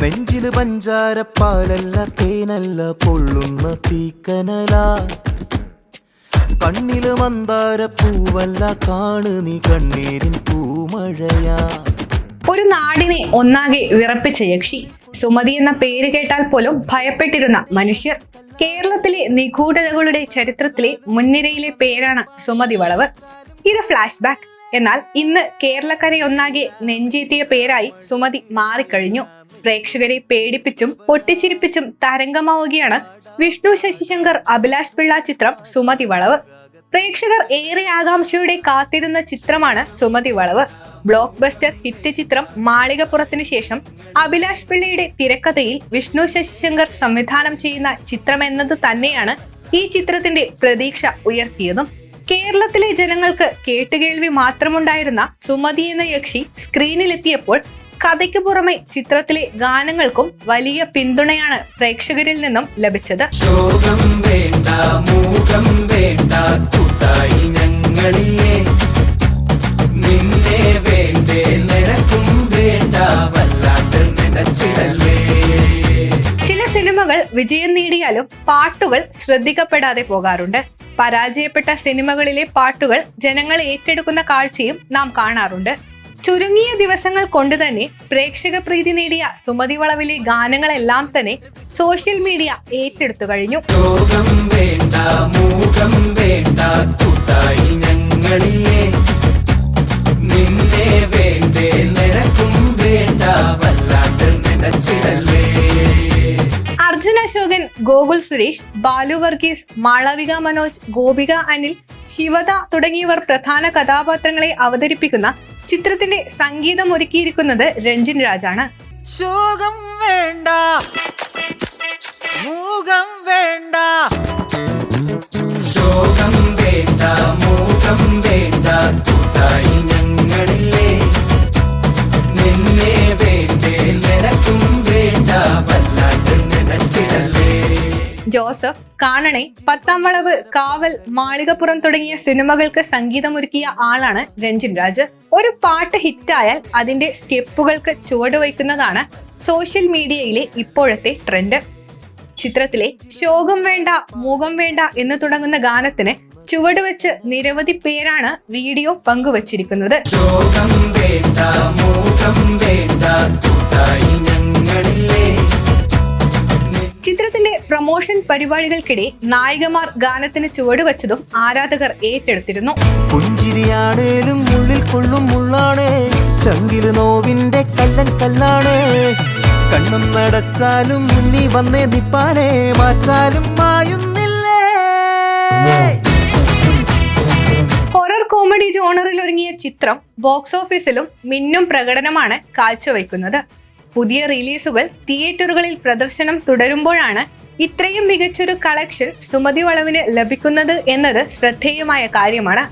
നെഞ്ചിൽ പഞ്ചാരപ്പാലല്ല തേനല്ല പൊള്ളുന്ന തീക്കനല. കണ്ണിൽ മന്ദാര പൂവല്ല കാണു നീ കണ്ണീരിൻ പൂമഴയാ. ഒരു നാടിനെ ഒന്നാകെ വിറപ്പിച്ച യക്ഷി സുമതി എന്ന പേര് കേട്ടാൽ പോലും ഭയപ്പെട്ടിരുന്ന മനുഷ്യർ. കേരളത്തിലെ നിഗൂഢതകളുടെ ചരിത്രത്തിലെ മുൻനിരയിലെ പേരാണ് സുമതി വളവ്. ഇത് ഫ്ലാഷ് ബാക്ക് എന്നാൽ ഇന്ന് കേരളക്കരയൊന്നാകെ നെഞ്ചേറ്റിയ പേരായി സുമതി മാറിക്കഴിഞ്ഞു. പ്രേക്ഷകരെ പേടിപ്പിച്ചും പൊട്ടിച്ചിരിപ്പിച്ചും തരംഗമാവുകയാണ് വിഷ്ണു ശശിശങ്കർ അഭിലാഷ് പിള്ള ചിത്രം സുമതി വളവ്. പ്രേക്ഷകർ ഏറെ ആകാംക്ഷയോടെ കാത്തിരുന്ന ചിത്രമാണ് സുമതി വളവ്. ബ്ലോക്ക് ബസ്റ്റർ ഹിറ്റ് ചിത്രം മാളികപ്പുറത്തിന് ശേഷം അഭിലാഷ് പിള്ളയുടെ തിരക്കഥയിൽ വിഷ്ണു ശശിശങ്കർ സംവിധാനം ചെയ്യുന്ന ചിത്രം എന്നത് തന്നെയാണ് ഈ ചിത്രത്തിന്റെ പ്രതീക്ഷ ഉയർത്തിയതും. കേരളത്തിലെ ജനങ്ങൾക്ക് കേട്ടുകേൾവി മാത്രമുണ്ടായിരുന്ന സുമതി എന്ന യക്ഷി സ്ക്രീനിലെത്തിയപ്പോൾ കഥയ്ക്ക് പുറമെ ചിത്രത്തിലെ ഗാനങ്ങൾക്കും വലിയ പിന്തുണയാണ് പ്രേക്ഷകരിൽ നിന്നും ലഭിച്ചത്. ചില സിനിമകൾ വിജയം നേടിയാലും പാട്ടുകൾ ശ്രദ്ധിക്കപ്പെടാതെ പോകാറുണ്ട്. പരാജയപ്പെട്ട സിനിമകളിലെ പാട്ടുകൾ ജനങ്ങൾ ഏറ്റെടുക്കുന്ന കാഴ്ചയും നാം കാണാറുണ്ട്. ചുരുങ്ങിയ ദിവസങ്ങൾ കൊണ്ട് തന്നെ പ്രേക്ഷക പ്രീതി നേടിയ സുമതി വളവിലെ ഗാനങ്ങളെല്ലാം തന്നെ സോഷ്യൽ മീഡിയ ഏറ്റെടുത്തു കഴിഞ്ഞു. അർജുൻ അശോകൻ ഗോകുൽ സുരേഷ് ബാലു വർഗീസ് മാളവിക മനോജ് ഗോപിക അനിൽ ശിവത തുടങ്ങിയവർ പ്രധാന കഥാപാത്രങ്ങളെ അവതരിപ്പിക്കുന്ന ചിത്രത്തിന്റെ സംഗീതം ഒരുക്കിയിരിക്കുന്നത് രഞ്ജിൻ രാജാണ്. ശോകം വേണ്ട. മൂകം വേണ്ട. ജോസഫ് കാണണേ പത്താം വളവ് കാവൽ മാളികപ്പുറം തുടങ്ങിയ സിനിമകൾക്ക് സംഗീതമൊരുക്കിയ ആളാണ് രഞ്ജിൻ രാജ്. ഒരു പാട്ട് ഹിറ്റായാൽ അതിന്റെ സ്റ്റെപ്പുകൾക്ക് ചുവടുവയ്ക്കുന്നതാണ് സോഷ്യൽ മീഡിയയിലെ ഇപ്പോഴത്തെ ട്രെൻഡ്. ചിത്രത്തിലെ ശോകം വേണ്ട മൂകം വേണ്ട എന്ന് തുടങ്ങുന്ന ഗാനത്തിന് ചുവടുവെച്ച് നിരവധി പേരാണ് വീഡിയോ പങ്കുവച്ചിരിക്കുന്നത്. ശോകം വേണ്ട മൂകം വേണ്ട പ്രൊമോഷൻ പരിപാടികൾക്കിടെ നായികമാർ ഗാനത്തിന് ചുവടുവച്ചതും ആരാധകർ ഏറ്റെടുത്തിരുന്നു. പുഞ്ചിരിയാണേലും ഉള്ളിൽ കൊള്ളും മുള്ളാണേ. ചങ്കിൽ നോവിന്റെ കല്ലൻ കല്ലാണ്. കണ്ണും നടച്ചാലും മുന്നി വന്നേ നിപ്പാനേ മാറ്റാലും മായുന്നില്ലേ? ഹൊറർ കോമഡി ജോണറിൽ ഒരുങ്ങിയ ചിത്രം ബോക്സ് ഓഫീസിലും മിന്നും പ്രകടനമാണ് കാഴ്ചവെക്കുന്നത് പുതിയ റിലീസുകൾ തിയേറ്ററുകളിൽ പ്രദർശനം തുടരുമ്പോഴാണ് ഇത്രയും മികച്ചൊരു കളക്ഷൻ സുമതി വളവിന് ലഭിക്കുന്നത് എന്നത് ശ്രദ്ധേയമായ കാര്യമാണ്.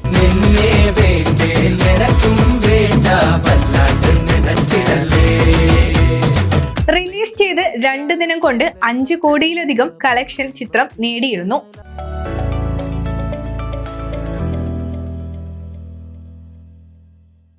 റിലീസ് ചെയ്ത് രണ്ട് ദിനം കൊണ്ട് അഞ്ച് കോടിയിലധികം കളക്ഷൻ ചിത്രം നേടിയിരുന്നു.